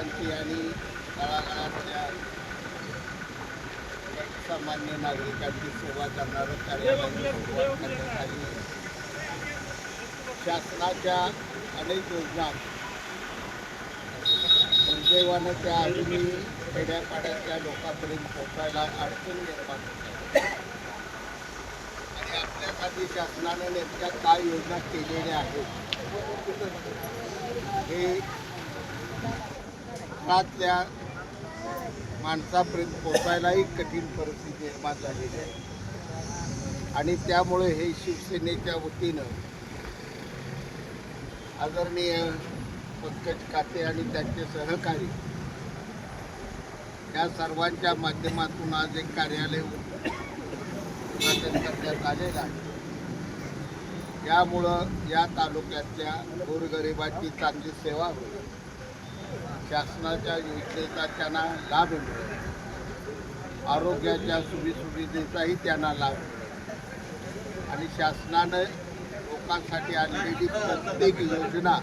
लोकांची आणि तळागाळातल्या सामान्य नागरिकांची सेवा करणारं कार्यालय सुरुवात करण्यात आली शासनाच्या अनेक योजना. दुर्दैवानं त्या अजूनही खेड्यापाड्यातल्या लोकांपर्यंत पोहोचायला अडचण निर्माण होत आणि आपल्यासाठी शासनानं नेमक्या काय योजना केलेल्या आहेत हे घरातल्या माणसापर्यंत पोचायलाही कठीण परिस्थिती निर्माण झालेली आहे. आणि त्यामुळे हे शिवसेनेच्या वतीनं आदरणीय पंकज काते आणि त्यांचे सहकारी या सर्वांच्या माध्यमातून आज एक कार्यालय उद्घाटन करण्यात आलेलं आहे. यामुळं या तालुक्यातल्या गोरगरिबाची चांगली सेवा होईल. शासनाच्या योजनेचा त्यांना लाभ मिळेल. आरोग्याच्या सुविसुविधेचाही त्यांना लाभ मिळेल. आणि शासनानं लोकांसाठी आणलेली प्रत्येक योजना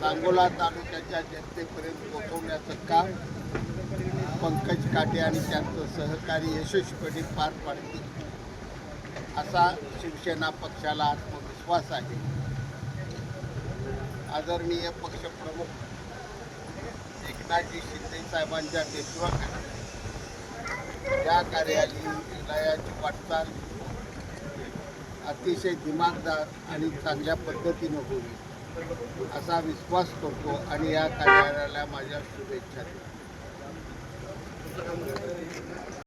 सांगोला तालुक्याच्या जनतेपर्यंत पोहोचवण्याचं काम पंकज काटे आणि त्यांचं सहकारी यशस्वीपणे पार पाडतील असा शिवसेना पक्षाला आत्मविश्वास आहे. आदरणीय पक्षप्रमुख एकनाथजी शिंदे साहेबांच्या नेतृत्वाखाली या कार्यालयाची वाटचाल अतिशय दिमागदार आणि चांगल्या पद्धतीनं होईल असा विश्वास करतो आणि या कार्यालयाला माझ्या शुभेच्छा देतो.